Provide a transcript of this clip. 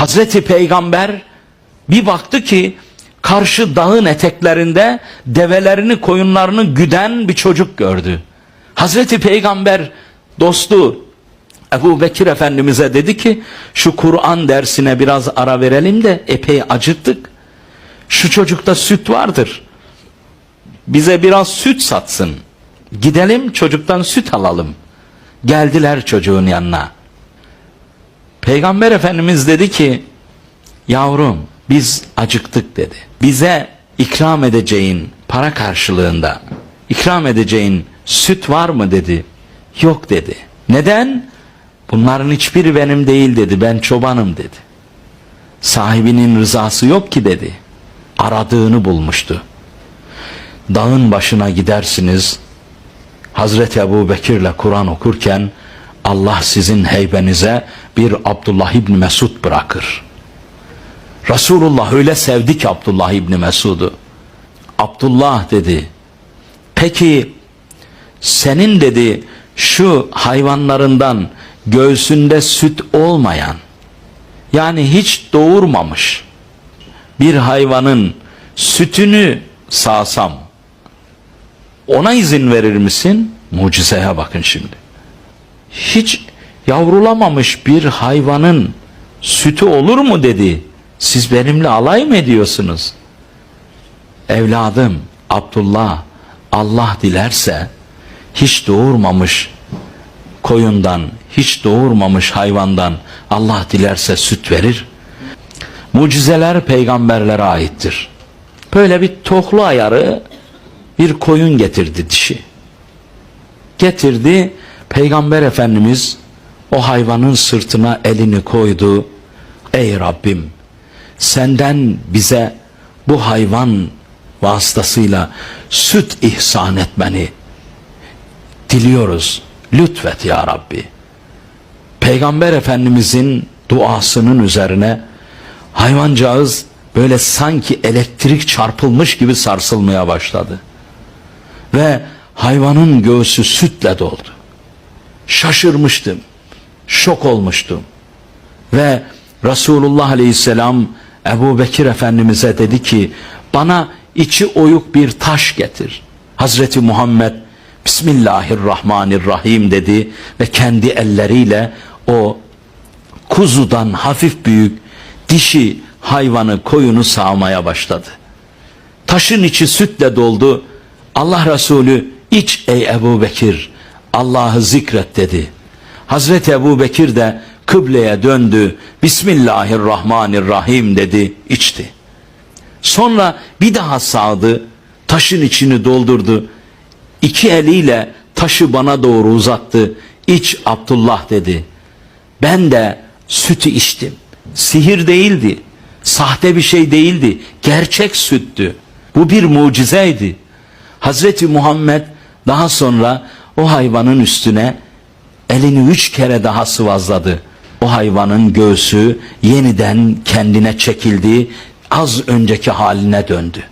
Hazreti Peygamber bir baktı ki karşı dağın eteklerinde develerini koyunlarını güden bir çocuk gördü. Hazreti Peygamber dostu Ebu Bekir Efendimiz'e dedi ki şu Kur'an dersine biraz ara verelim de epey acıktık. Şu çocukta süt vardır. Bize biraz süt satsın. Gidelim çocuktan süt alalım. Geldiler çocuğun yanına. Peygamber Efendimiz dedi ki yavrum biz acıktık dedi. Bize ikram edeceğin para karşılığında ikram edeceğin süt var mı dedi. Yok dedi. Neden? Bunların hiçbiri benim değil dedi. Ben çobanım dedi. Sahibinin rızası yok ki dedi. Aradığını bulmuştu. Dağın başına gidersiniz. Hazreti Ebu Bekir'le Kur'an okurken Allah sizin heybenize bir Abdullah İbni Mesud bırakır. Resulullah öyle sevdi ki Abdullah İbni Mesud'u. Abdullah dedi. Peki senin dedi şu hayvanlarından göğsünde süt olmayan yani hiç doğurmamış bir hayvanın sütünü sağsam ona izin verir misin? Mucizeye bakın şimdi. Hiç yavrulamamış bir hayvanın sütü olur mu dedi. Siz benimle alay mı ediyorsunuz? Evladım Abdullah Allah dilerse hiç doğurmamış koyundan, hiç doğurmamış hayvandan Allah dilerse süt verir. Mucizeler peygamberlere aittir. Böyle bir tohlu ayarı bir koyun getirdi dişi. Getirdi peygamber efendimiz o hayvanın sırtına elini koydu. Ey Rabbim senden bize bu hayvan vasıtasıyla süt ihsan etmeni diliyoruz. Lütfet ya Rabbi. Peygamber Efendimizin duasının üzerine hayvancağız böyle sanki elektrik çarpılmış gibi sarsılmaya başladı. Ve hayvanın göğsü sütle doldu. Şaşırmıştım. Şok olmuştum. Ve Resulullah Aleyhisselam Ebu Bekir Efendimiz'e dedi ki bana içi oyuk bir taş getir. Hazreti Muhammed Bismillahirrahmanirrahim dedi ve kendi elleriyle o kuzudan hafif büyük dişi hayvanı koyunu sağmaya başladı. Taşın içi sütle doldu. Allah Resulü iç ey Ebu Bekir Allah'ı zikret dedi. Hazreti Ebu Bekir de kıbleye döndü. Bismillahirrahmanirrahim dedi içti. Sonra bir daha sağdı. Taşın içini doldurdu. İki eliyle taşı bana doğru uzattı. İç Abdullah dedi. Ben de sütü içtim. Sihir değildi. Sahte bir şey değildi. Gerçek süttü. Bu bir mucizeydi. Hazreti Muhammed daha sonra o hayvanın üstüne elini üç kere daha sıvazladı. O hayvanın göğsü yeniden kendine çekildi. Az önceki haline döndü.